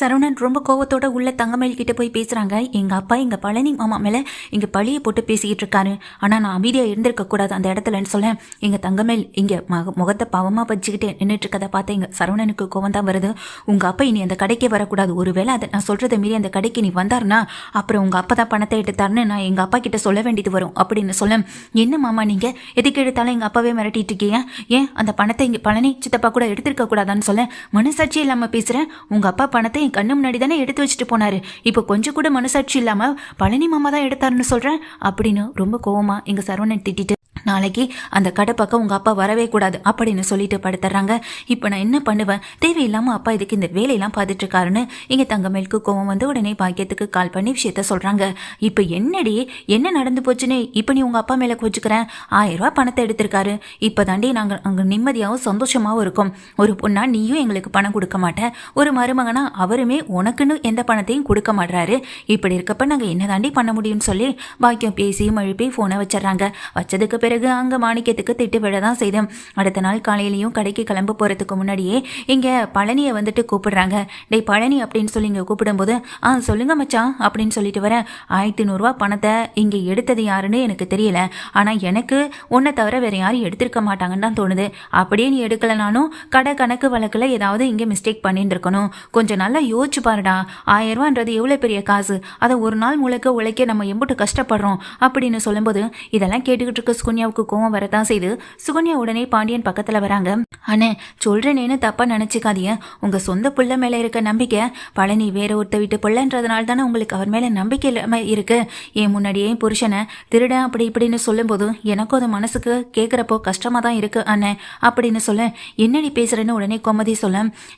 சரவணன் ரொம்ப கோவத்தோட உள்ள தங்கமயில் கிட்ட போய் பேசுறாங்க. எங்க அப்பா எங்க பழனி மாமா மேல இங்க பழிய போட்டு பேசிக்கிட்டு இருக்காரு. ஆனா நான் அமைதியா இருந்திருக்க கூடாது அந்த இடத்துலன்னு சொல்ல எங்க தங்கமயில் இங்க முகத்தை பாவமா பச்சுக்கிட்டு நின்றுட்டு இருக்கதை பார்த்து எங்க சரவணனுக்கு கோவம் தான் வருது. உங்க அப்பா இனி அந்த கடைக்கே வரக்கூடாது. ஒருவேளை அதை நான் சொல்றதை மீறி அந்த கடைக்கு நீ வந்தாருன்னா அப்புறம் உங்க அப்பா தான் பணத்தை எடுத்தாருன்னு நான் எங்க அப்பா கிட்ட சொல்ல வேண்டியது வரும் அப்படின்னு சொல்ல. என்ன மாமா நீங்க? எதுக்கு எடுத்தாலும் எங்க அப்பாவே மிரட்டிட்டு இருக்கீங்க? ஏன் அந்த பணத்தை இங்க பழனி சித்தப்பா கூட எடுத்திருக்க கூடாதான்னு சொல்ல? மனசாட்சி இல்லாம பேசுறேன் உங்க அப்பா பணத்தை என் கண்ணு முன்னாடி தானே எடுத்து வச்சுட்டு போனாரு. இப்போ கொஞ்சம் கூட மனசாட்சி இல்லாம பழனி மாமா தான் எடுத்தாருன்னு சொல்றேன் அப்படின்னு ரொம்ப கோவமா எங்க சரவணன் திட்டிட்டு நாளைக்கு அந்த கடை பக்கம் உங்க அப்பா வரவே கூடாது அப்படின்னு சொல்லிட்டு படுத்துறாங்க. இப்போ நான் என்ன பண்ணுவேன்? தேவையில்லாம அப்பா இதுக்கு இந்த வேலையெல்லாம் பார்த்துட்டு இருக்காருன்னு இங்க தங்கமேலுக்கு கோவம் வந்து உடனே பாக்கியத்துக்கு கால் பண்ணி விஷயத்த சொல்றாங்க. இப்போ என்னடி? என்ன நடந்து போச்சுன்னு? இப்போ நீ உங்க அப்பா மேல கோச்சுக்கிறேன். ஆயிரம் ரூபாய் பணத்தை எடுத்திருக்காரு. இப்போ தாண்டி நாங்க அங்க நிம்மதியாகவும் சந்தோஷமாவும் இருக்கோம். ஒரு பொண்ணா நீயும் எங்களுக்கு பணம் கொடுக்க மாட்டேன் ஒரு மருமகனா அவருமே உனக்குன்னு எந்த பணத்தையும் கொடுக்க மாட்றாரு. இப்படி இருக்கப்ப நாங்க என்ன தாண்டி பண்ண முடியும்னு சொல்லி பாக்கியம் பேசியும் மழுப்பி போனை வச்சிடறாங்க. வச்சதுக்கு பிறகு அங்க மாணிக்கத்துக்கு திட்டு விழ தான் செய்தோம் அடுத்த நாள் காலையிலையும் கடைக்கு கிளம்ப போறதுக்கு முன்னாடியே இங்க பழனியை வந்துட்டு கூப்பிடுறாங்க. டேய் பழனி அப்படின்னு சொல்லி இங்க கூப்பிடும்போது ஆ சொல்லுங்க மச்சான் அப்படின்னு சொல்லிட்டு வரேன் ஆயிரத்தி நூறுரூவா பணத்தை இங்க எடுத்தது யாருன்னு எனக்கு தெரியல. ஆனா எனக்கு உன்னை தவிர வேற யாரும் எடுத்திருக்க மாட்டாங்கன்னு தான் தோணுது. அப்படியே நீ எடுக்கலனாலும் கடை கணக்கு வழக்குல ஏதாவது இங்க மிஸ்டேக் பண்ணிட்டு இருக்கணும் கொஞ்சம் நல்லா யோசிச்சு பாருடா. ஆயிரம் ரூபான்றது எவ்வளவு பெரிய காசு? அதை ஒரு நாள் முழுக்க உழைக்க நம்ம எம்புட்டு கஷ்டப்படுறோம் அப்படின்னு சொல்லும்போது இதெல்லாம் கேட்டுக்கிட்டு இருக்க சுகன்யாவுக்கு கோவம் வரதான் செய்து சுகன்யா உடனே பாண்டியன் பக்கத்துல வராங்க. அண்ணே சொல்றேனேன்னு தப்பா நினைச்சுக்காதீங்க. உங்க சொந்த புள்ள மேல இருக்க நம்பிக்கை பழனி வேற ஒருத்த விட்டு புள்ளன்றதுனால தானே உங்களுக்கு அவர் மேல நம்பிக்கை இல்லாம இருக்கு. என் முன்னாடியே என் புருஷனை திருடன் அப்படி இப்படின்னு சொல்லும்போது எனக்கும் அது மனசுக்கு கேட்குறப்போ கஷ்டமா தான் இருக்கு அண்ணே. அப்படின்னு சொல்ல என்னடி பேசுறேன்னு உடனே கோமதி சொல்ல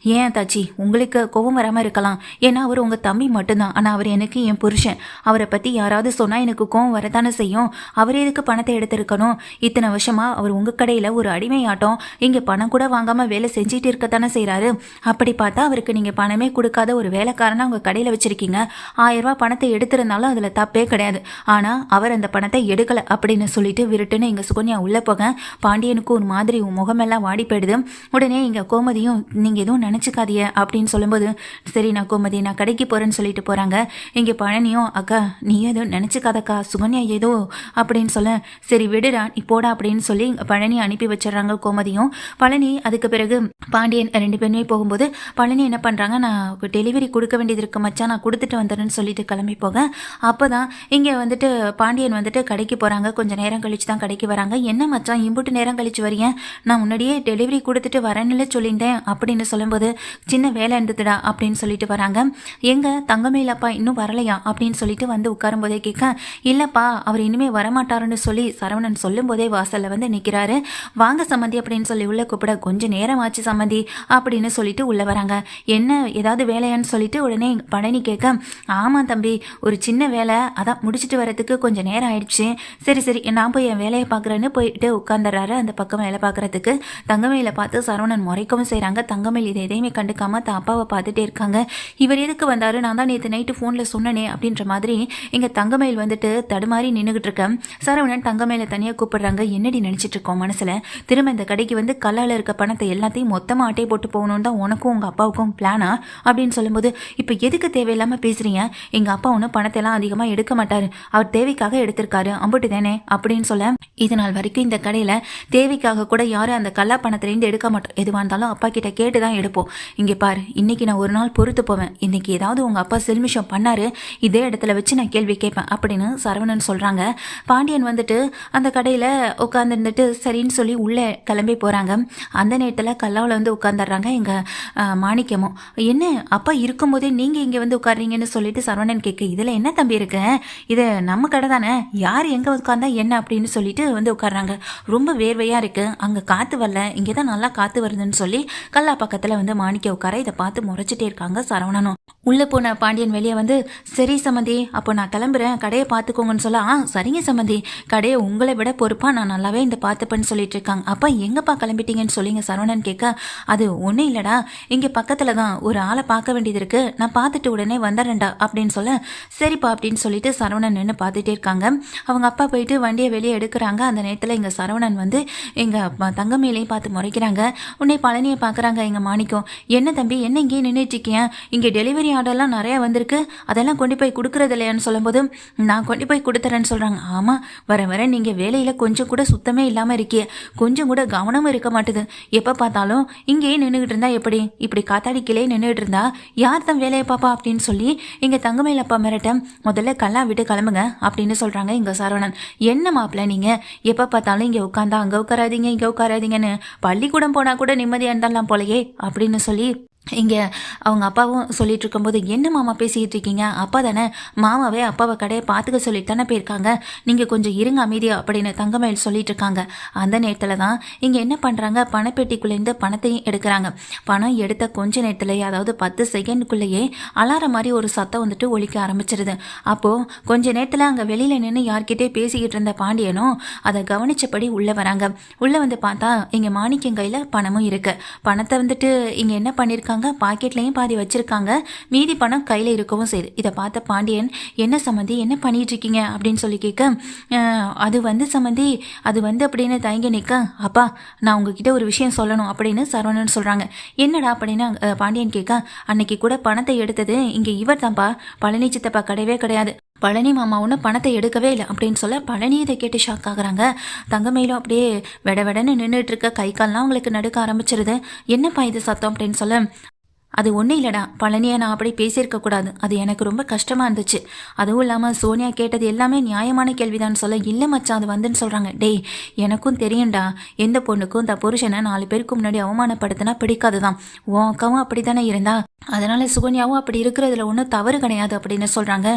ஏன் தாச்சி உங்களுக்கு கோவம் வராம இருக்கலாம். ஏன்னா அவர் உங்க தம்பி மட்டும்தான். ஆனா அவர் எனக்கு என் புருஷன். அவரை பத்தி யாராவது சொன்னா எனக்கு கோவம் வரத்தானே செய்யும். அவர் எதுக்கு பணத்தை எடுத்திருக்கணும்? இத்தனை வருஷமா அவர் உங்க கடையில ஒரு அடிமையாட்டம். இங்க பணம் கூட வாங்காம வேலை செஞ்சுட்டு இருக்கத்தானே செய்கிறாரு அப்படி பார்த்தா அவருக்கு நீங்க பணமே கொடுக்காத ஒரு வேலைக்காரனா உங்க கடையில வச்சிருக்கீங்க. ஆயிரம் ரூபாய் பணத்தை எடுத்திருந்தாலும் அதுல தப்பே கிடையாது. ஆனா அவர் அந்த பணத்தை எடுக்கல அப்படின்னு சொல்லிட்டு விருட்டுன்னு இங்க சுகன்யா உள்ள போக பாண்டியனுக்கு ஒரு மாதிரி முகமெல்லாம் வாடி போயிடுது. உடனே இங்க கோமதியும் நீங்க எதுவும் நினச்சிக்காதிய அப்படின்னு சொல்லும்போது சரி நான் கோமதி நான் கடைக்கு போறேன்னு சொல்லிட்டு போறாங்க. இங்க பழனியும் அக்கா நீ எதுவும் நினைச்சுக்காதக்கா. சுகன்யா ஏதோ அப்படின்னு சொல்ல சரி விடுடா. நீ போடா அப்படின்னு சொல்லி பழனி அனுப்பி வச்சிடுறாங்க கோமதியும். பழனி அதுக்கு பிறகு பாண்டியன் ரெண்டு பேருமே போகும்போது பழனி என்ன பண்றாங்க நான் டெலிவரி கொடுக்க வேண்டியது இருக்கு மச்சான் நான் கொடுத்துட்டு வந்துடுறேன்னு சொல்லிட்டு கிளம்பி போக. அப்பதான் இங்க வந்துட்டு பாண்டியன் வந்துட்டு கடைக்கு போறாங்க. கொஞ்சம் நேரம் கழிச்சு தான் கடைக்கு வராங்க. என்ன மச்சான் இம்புட்டு நேரம் கழிச்சு வரீங்க நான் முன்னாடியே டெலிவரி கொடுத்துட்டு வரேன்னு சொல்லிட்டேன் அப்படின்னு சொல்லும்போது சின்ன வேலை இருந்ததுடா அப்படின்னு சொல்லிட்டு வராங்க. எங்க? தங்கமேலப்பா இன்னும் வரலையா? அப்படின்னு சொல்லிட்டு வந்து உட்காரும்போதே கேட்க இல்லப்பா அவர் இனிமே வரமாட்டாருன்னு சொல்லி சரவணன் சொல்லும் போதே வாசல்ல வந்து நிக்கிறாரு. வாங்க சம்மந்தி அப்படின்னு சொல்லி உள்ள கூப்பிட கொஞ்சம் நேரம் ஆச்சு சம்மந்தி அப்படின்னு சொல்லிட்டு உள்ள வராங்க. என்ன ஏதாவது வேலையான்னு சொல்லிட்டு உடனே பழனி கேட்க ஆமா தம்பி ஒரு சின்ன வேலை. அதான் முடிச்சிட்டு வரதுக்கு கொஞ்சம் நேரம் ஆயிடுச்சு. சரி சரி நான் போய் என் வேலையை பார்க்குறேன்னு போயிட்டு உட்காந்துறாரு அந்த பக்கம் வேலை பாக்குறதுக்கு தங்கமயில பார்த்து சரவணன் முறைக்கவும் செய்கிறாங்க தங்கமயில் இதை எதையுமே கண்டுக்காம தான் அப்பாவை பார்த்துட்டே இருக்காங்க. இவர் எதுக்கு வந்தாரு? நான் தான் நேற்று நைட்டு ஃபோனில் சொன்னனே அப்படின்ற மாதிரி இங்கே தங்கமயில் வந்துட்டு தடுமாறி நின்றுகிட்டு இருக்கேன் சரவணன் தங்கமயில தனியாக கூப்பிடுறாங்க. என்னடி நினச்சிட்டு இருக்கோம் மனசில்? திரும்ப இந்த கடைக்கு வந்து கல்லால் இருக்க பணத்தை எல்லாத்தையும் மொத்தமாக அட்டை போட்டு போகணுன்னு தான் உனக்கும் உங்கள் அப்பாவுக்கும் பிளானா அப்படின்னு சொல்லும்போது இப்போ எதுக்கு தேவையில்லாமல் பேசுகிறீங்க எங்கள் அப்பா ஒன்றும் பணத்தை எல்லாம் அதிகமாக எடுக்க மாட்டார். அவர் தேவைக்காக எடுத்திருக்காரு. அம்புட்டு தானே? அப்படின்னு சொல்ல இது நாள் வரைக்கும் இந்த கடையில் தேவைக்காக கூட யாரும் அந்த கல்லா பணத்துலேருந்து எடுக்க மாட்டோம். எதுவாக இருந்தாலும் அப்பா கிட்ட கேட்டு தான் எடுப்போம். இங்கே பாரு இன்னைக்கு நான் ஒரு நாள் பொறுத்து போவேன். இன்னைக்கு ஏதாவது உங்கள் அப்பா செல்மிஷம் பண்ணாரு. இதே இடத்துல வச்சு நான் கேள்வி கேட்பேன். அப்படின்னு சரவணன் சொல்கிறாங்க பாண்டியன் வந்துட்டு அந்த கடையில் உட்காந்துருந்துட்டு சரின்னு சொல்லி உள்ளே கிளம்பி போகிறாங்க அந்த நேரத்தில் கல்லாவில் வந்து உட்காந்துடுறாங்க எங்கள் மாணிக்கமும் என்ன அப்பா இருக்கும்போதே நீங்கள் இங்கே வந்து உட்கார்றீங்கன்னு சொல்லிட்டு சரவணன் கேட்க இதில் என்ன தம்பி இருக்கு? இது நம்ம கடை தானே? யார் எங்கே உட்காந்தா என்ன? அப்படின்னு சொல்லிட்டு வந்து உட்கார்றாங்க. ரொம்ப வேர்வையாக இருக்குது அங்கே காற்று வரல. இங்கே தான் நல்லா காற்று வருதுன்னு சொல்லி கல்லா பக்கத்தில் வந்து மாணிக்க உட்கார இதை பார்த்து முறைச்சிட்டே இருக்காங்க சரவணனும். உள்ளே போன பாண்டியன் வெளியே வந்து சரி சம்மந்தி அப்போ நான் கிளம்புறேன். கடையை பார்த்துக்கோங்கன்னு சொல்ல ஆ சரிங்க சம்மந்தி கடையை உங்களை விட பொறுப்பா நான் நல்லாவே இந்த பார்த்துப்பேன்னு சொல்லிட்டு இருக்காங்க அப்பா எங்கப்பா கிளம்பிட்டீங்கன்னு சொல்லிங்க சரவணன் கேட்க அது ஒன்றும் இல்லைடா. இங்கே பக்கத்தில் தான் ஒரு ஆளை பார்க்க வேண்டியது இருக்குது நான் பார்த்துட்டு உடனே வந்துடுறேன்டா அப்படின்னு சொல்ல சரிப்பா அப்படின்னு சொல்லிட்டு சரவணன் நின்று பார்த்துட்டே இருக்காங்க. அவங்க அப்பா போயிட்டு வண்டியை வெளியே எடுக்கிறாங்க. அந்த நேரத்தில் எங்கள் சரவணன் வந்து எங்கள் தங்கமேலையும் பார்த்து முறைக்கிறாங்க. உன்னை பழனியை பார்க்குறாங்க எங்கள் மாணிக்கம். என்ன தம்பி என்ன இங்கேயே நின்றுட்ருக்கீங்க இங்கே டெலிவரி ஆர்டர்லாம் நிறையா வந்திருக்கு. அதெல்லாம் கொண்டு போய் கொடுக்குறது இல்லையான்னு சொல்லும்போது நான் கொண்டு போய் கொடுத்துறேன்னு சொல்கிறாங்க ஆமாம் வர வர நீங்கள் வேலையில் கொஞ்சம் கூட சுத்தமே இல்லாமல் இருக்கே. கொஞ்சம் கூட கவனமும் இருக்க மாட்டுது. எப்போ பார்த்தாலும் இங்கேயே நின்றுக்கிட்டு இருந்தா எப்படி? இப்படி காத்தாடிக்கிலே நின்றுட்டு இருந்தா யார் தான் வேலையை பாப்பா அப்படின்னு சொல்லி இங்கே தங்கமயில் அப்பா மிரட்ட முதல்ல கல்லா விட்டு கிளம்புங்க அப்படின்னு சொல்கிறாங்க இங்கே சரவணன். என்ன மாப்பிள்ள நீங்கள் எப்போ பார்த்தாலும் இங்கே உட்காந்தா அங்கே உட்காராதீங்க இங்கே உட்காராதீங்கன்னு பள்ளிக்கூடம் போனால் கூட நிம்மதியாக இருந்தாலாம் போலயே அப்படின்னு சொல்லி இங்கே அவங்க அப்பாவும் சொல்லிட்டு இருக்கும்போது என்ன மாமா பேசிக்கிட்டு இருக்கீங்க அப்பா தானே. மாமாவே அப்பாவை கடையை பார்த்துக்க சொல்லிட்டு தானே போயிருக்காங்க. நீங்கள் கொஞ்சம் இருங்க அமைதியா அப்படின்னு தங்கமயில் சொல்லிட்டு இருக்காங்க அந்த நேரத்தில் தான் இங்கே என்ன பண்ணுறாங்க பணப்பெட்டிக்குள்ளேருந்து பணத்தையும் எடுக்கிறாங்க. பணம் எடுத்த கொஞ்ச நேரத்துலேயே அதாவது பத்து செகண்டுக்குள்ளேயே அலாரம் மாதிரி ஒரு சத்தம் வந்துட்டு ஒழிக்க ஆரம்பிச்சிருது. அப்போது கொஞ்ச நேரத்தில் அங்கே வெளியில் நின்று யார்கிட்டே பேசிக்கிட்டு இருந்த பாண்டியனும் அதை கவனிச்சபடி உள்ளே வராங்க. உள்ளே வந்து பார்த்தா இங்கே மாணிக்கம் கையில் பணமும் இருக்குது பணத்தை வந்துட்டு இங்கே என்ன பண்ணியிருக்காங்க பாக்கெட்லேயும் பாதி வச்சிருக்காங்க. மீதி பணம் கையில் இருக்கவும் செய்யுது. இதை பார்த்த பாண்டியன் என்ன சம்மந்தி என்ன பண்ணிட்டு இருக்கீங்க அப்படின்னு சொல்லி கேட்க அது வந்து சம்மந்தி அது வந்து அப்படின்னு தயங்கி நிற்க அப்பா நான் உங்ககிட்ட ஒரு விஷயம் சொல்லணும் அப்படின்னு சரவணன் சொல்கிறாங்க என்னடா? அப்படின்னு பாண்டியன் கேட்க அன்னைக்கு கூட பணத்தை எடுத்தது இங்கே இவர் தான்ப்பா பழனி சித்தப்பா கிடையவே கிடையாது. பழனி மாமா ஒன்றும் பணத்தை எடுக்கவே இல்லை அப்படின்னு சொல்ல பழனி இதை கேட்டு ஷாக் ஆகுறாங்க. தங்கமயிலும் அப்படியே வெட வெடன்னு நின்றுட்டு இருக்க கை கால்லாம் அவங்களுக்கு நடுக்க ஆரம்பிச்சிருது. என்னப்பா இது சத்தம் அப்படின்னு சொல்ல அது ஒன்றும் இல்லைடா. பழனியை நான் அப்படி பேசியிருக்க கூடாது. அது எனக்கு ரொம்ப கஷ்டமாக இருந்துச்சு. அதுவும் இல்லாமல் சோனியா கேட்டது எல்லாமே நியாயமான கேள்விதான் சொல்ல இல்லை மச்சான் அது வந்துன்னு சொல்கிறாங்க டேய் எனக்கும் தெரியும்டா. எந்த பொண்ணுக்கும் இந்த புருஷனை நாலு பேருக்கு முன்னாடி அவமானப்படுத்தினா பிடிக்காது தான் உன் அக்காவும் அப்படி தானே இருந்தா. அதனால சுகன்யாவும் அப்படி இருக்கிறதுல ஒன்றும் தவறு கிடையாது அப்படின்னு சொல்கிறாங்க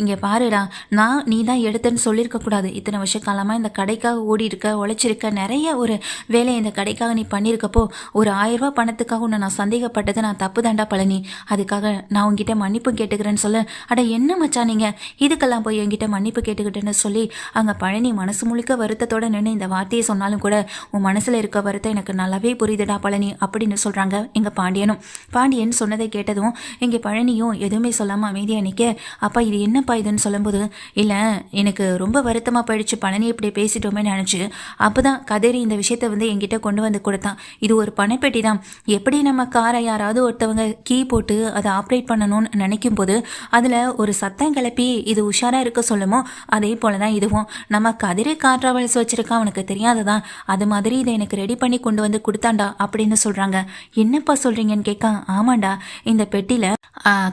இங்கே பாருடா. நான் நீ தான் எடுத்தேன்னு சொல்லியிருக்க கூடாது. இத்தனை வருஷ காலமாக இந்த கடைக்காக ஓடி இருக்க உழைச்சிருக்க நிறைய ஒரு வேலையை இந்த கடைக்காக நீ பண்ணியிருக்கப்போ ஒரு ஆயிரம் பணத்துக்காக உன்னை நான் சந்தேகப்பட்டது நான் தப்பு தாண்டா பழனி? அதுக்காக நான் உங்ககிட்ட மன்னிப்பு கேட்டுக்கிறேன்னு சொல்ல. அட என்ன மச்சா நீங்க? இதுக்கெல்லாம் போய் என்கிட்ட மன்னிப்பு கேட்டுக்கிட்டேன்னு சொல்லி அங்கே பழனி மனசு முழுக்க வருத்தத்தோட நின்று இந்த வார்த்தையை சொன்னாலும் கூட உன் மனசில் இருக்க வருத்தம் எனக்கு நல்லாவே புரியுதுடா பழனி அப்படின்னு சொல்கிறாங்க எங்கள் பாண்டியனும். பாண்டியன் சொன்னதை கேட்டதும் இங்கே பழனியும் எதுவுமே சொல்லாமல் அமைதியாக நிற்க அப்பா இது என்னப்பா இதுன்னு சொல்லும்போது இல்லை எனக்கு ரொம்ப வருத்தமாக போயிடுச்சு. பழனி இப்படி பேசிட்டோமே நினச்சி அப்போ தான் கதறி இந்த விஷயத்தை வந்து என்கிட்ட கொண்டு வந்து கொடுத்தான். இது ஒரு பணப்பெட்டி தான் எப்படி நம்ம காரை யாராவது ஒருத்தவங்க கீ போட்டு அதை ஆப்ரேட் பண்ணணும்னு நினைக்கும் போது அதில் ஒரு சத்தம் கிளப்பி இது உஷாராக இருக்க சொல்லுமோ? அதே போல தான் இதுவும். நம்ம கதிரி கார் ட்ராவல்ஸ் வச்சுருக்கா அவனுக்கு தெரியாததான். அது மாதிரி இதை எனக்கு ரெடி பண்ணி கொண்டு வந்து கொடுத்தாண்டா அப்படின்னு சொல்கிறாங்க என்னப்பா சொல்கிறீங்கன்னு கேட்க ஆமாண்டா. இந்த பெட்டியில்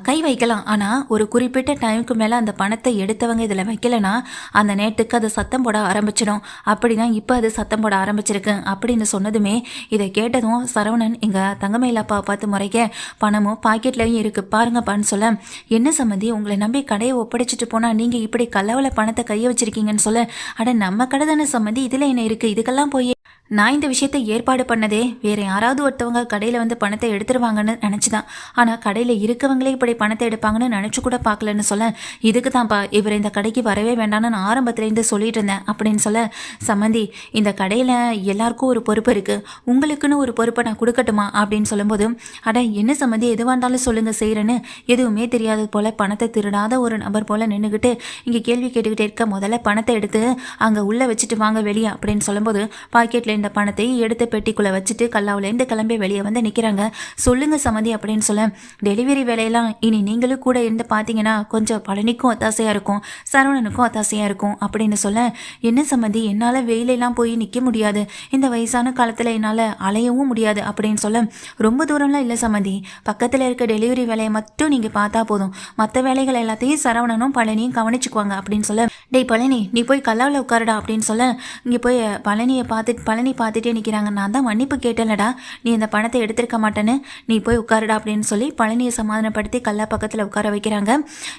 கை வைக்கலாம். ஆனால் ஒரு குறிப்பிட்ட டைமுக்கு மேலே அந்த பணத்தை எடுத்தவங்க இதில் வைக்கலனா அந்த நேட்டுக்கு அது சத்தம் போட ஆரம்பிச்சிடும். அப்படி தான் இப்போ அது சத்தம் போட ஆரம்பிச்சிருக்கு அப்படின்னு சொன்னதுமே இதை கேட்டதும் சரவணன் எங்கள் தங்கமயில பார்த்து முறைக்க பணமும் பாக்கெட்லையும் இருக்குது பாருங்கப்பான்னு சொல்ல. என்ன சம்மந்தி? உங்களை நம்பி கடையை ஒப்படைச்சிட்டு போனால் நீங்கள் இப்படி கலவுல பணத்தை கையை வச்சிருக்கீங்கன்னு சொல்ல. அட நம்ம கடை தானே சம்மந்தி. இதில் என்ன இருக்குது இதுக்கெல்லாம் போய் நான் இந்த விஷயத்தை ஏற்பாடு பண்ணதே வேற யாராவது ஒருத்தவங்க கடையில் வந்து பணத்தை எடுத்துருவாங்கன்னு நினச்சிதான். ஆனால் கடையில் இருக்கவங்களே இப்படி பணத்தை எடுப்பாங்கன்னு நினச்சி கூட பார்க்கலன்னு சொல்ல இதுக்கு தான்ப்பா இவர் இந்த கடைக்கு வரவே வேண்டாம்னு நான் ஆரம்பத்துலேருந்து சொல்லிட்டு இருந்தேன். அப்படின்னு சொல்ல சம்மந்தி இந்த கடையில் எல்லாருக்கும் ஒரு பொறுப்பு இருக்குது உங்களுக்குன்னு ஒரு பொறுப்பை நான் கொடுக்கட்டுமா? அப்படின்னு சொல்லும்போது அட என்ன சம்மந்தி எதுவாக இருந்தாலும் சொல்லுங்கள் செய்கிறேன்னு எதுவுமே தெரியாதது போல் பணத்தை திருடாத ஒரு நபர் போல் நின்றுக்கிட்டு இங்கே கேள்வி கேட்டுக்கிட்டே இருக்க முதல்ல பணத்தை எடுத்து அங்கே உள்ளே வச்சுட்டு வாங்க வெளியே. அப்படின்னு சொல்லும்போது பாக்கெட்டில் இந்த பணத்தை எடுத்து பெட்டிக்குள்ளே வச்சுட்டு கல்லாவிலேருந்து கிளம்பி வெளியே வந்து நிற்கிறாங்க சொல்லுங்க சமதி அப்படின்னு சொல்ல டெலிவரி வேலையெல்லாம் இனி நீங்களும் கூட இருந்து பார்த்தீங்கன்னா கொஞ்சம் பழனிக்கும் ஒத்தாசையாக இருக்கும் சரவணனுக்கும் ஒத்தாசையாக இருக்கும் அப்படின்னு சொல்ல என்ன சம்மதி என்னால் வெயிலெல்லாம் போய் நிற்க முடியாது. இந்த வயசான காலத்தில் என்னால் அலையவும் முடியாது அப்படின்னு சொல்ல ரொம்ப தூரம்லாம் இல்லை சம்மதி பக்கத்தில் இருக்க டெலிவரி வேலையை மட்டும் நீங்கள் பார்த்தா போதும். மற்ற வேலைகள் எல்லாத்தையும் சரவணனும் பழனியும் கவனிச்சுக்குவாங்க அப்படின்னு சொல்ல டேய் பழனி நீ போய் கல்லாவில் உட்காருடா அப்படின்னு சொல்ல இங்கே போய் பழனியை பார்த்துட்டு பழனி பார்த்துட்டே நிற்கிறாங்க நான் தான் மன்னிப்பு கேட்டேன்லடா. நீ இந்த பணத்தை எடுத்திருக்க மாட்டேன்னு. நீ போய் உட்காருடா அப்படின்னு சொல்லி பழனியை சமாதானப்படுத்தி கல்லா பக்கத்தில் உட்கார வைக்கிறாங்க.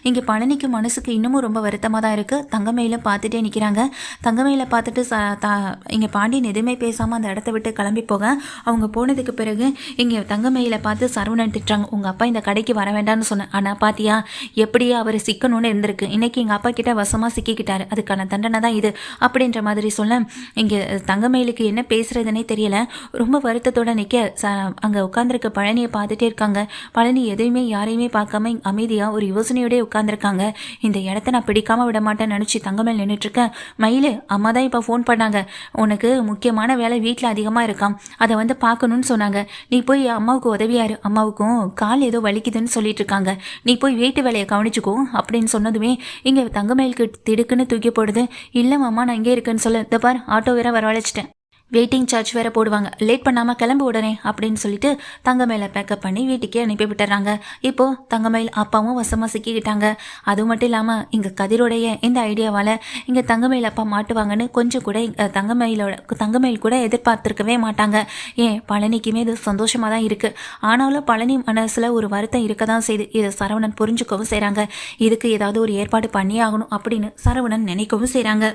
இங்கே பழனிக்கு மனசுக்கு இன்னமும் ரொம்ப வருத்தமாக தான் இருக்குது தங்கமயில பார்த்துட்டே நிற்கிறாங்க தங்கமயில பார்த்துட்டு ச தா இங்கே பாண்டியன் எதுவுமே பேசாமல் அந்த இடத்த விட்டு கிளம்பி போக அவங்க போனதுக்கு பிறகு இங்கே தங்கமயில பார்த்து சரவணன் திட்டுறாங்க. உங்கள் அப்பா இந்த கடைக்கு வர வேண்டாம்னு சொன்னேன் ஆனால் பாத்தியா? எப்படியா அவர் சிக்கணும்னு இருந்திருக்கு. இன்னைக்கு எங்கள் அப்பா கிட்ட வசமாக சிக்கிக்கிட்டாரு. அதுக்கான தண்டனை தான் இது. அப்படின்ற மாதிரி சொல்ல இங்கே தங்கமயிலுக்கு என்ன என்ன பேசுறதுனே தெரியல. ரொம்ப வருத்தத்தோட நிற்க ச அங்கே உட்காந்துருக்க பழனியை பார்த்துட்டே இருக்காங்க. பழனி எதையுமே யாரையுமே பார்க்காம அமைதியாக ஒரு யோசனையோடய உட்காந்துருக்காங்க இந்த இடத்த நான் பிடிக்காம விட மாட்டேன்னு நினச்சி தங்கமேல் நின்றுட்டு இருக்கேன் மயிலு அம்மா தான் இப்போ ஃபோன் பண்ணாங்க. உனக்கு முக்கியமான வேலை வீட்டில் அதிகமாக இருக்கான் அதை வந்து பார்க்கணும்னு சொன்னாங்க. நீ போய் அம்மாவுக்கு உதவியாரு. அம்மாவுக்கும் கால் ஏதோ வலிக்குதுன்னு சொல்லிட்டு இருக்காங்க நீ போய் வீட்டு வேலையை கவனிச்சுக்கோ அப்படின்னு சொன்னதுமே இங்கே தங்கமேலுக்கு திடுக்குன்னு தூக்கி போடுது. இல்லை மாமா நான் இங்கே இருக்கேன்னு சொல்ல. இந்த பார் ஆட்டோ வேற வரவழைச்சிட்டேன். வெயிட்டிங் சார்ஜ் வேற போடுவாங்க. லேட் பண்ணாமல் கிளம்பு உடனே அப்படின்னு சொல்லிட்டு தங்கமயில பேக்கப் பண்ணி வீட்டுக்கே அனுப்பி விட்டுறாங்க. இப்போ தங்கமயில் அப்பாவும் வசமாக சிக்கிக்கிட்டாங்க. அது மட்டும் இல்லாமல் இங்கே கதிரோடைய இந்த ஐடியாவால் இங்கே தங்கமயில் அப்பா மாட்டுவாங்கன்னு கொஞ்சம் கூட தங்கமயிலோட தங்கமயில் கூட எதிர்பார்த்துருக்கவே மாட்டாங்க. ஏன்? பழனிக்குமே இது சந்தோஷமாக தான் இருக்குது ஆனாலும் பழனி மனசில் ஒரு வருத்தம் இருக்க தான் செய்யுது இதை சரவணன் புரிஞ்சுக்கவும் செய்கிறாங்க இதுக்கு ஏதாவது ஒரு ஏற்பாடு பண்ணியாகணும் அப்படின்னு சரவணன் நினைக்கவும் செய்கிறாங்க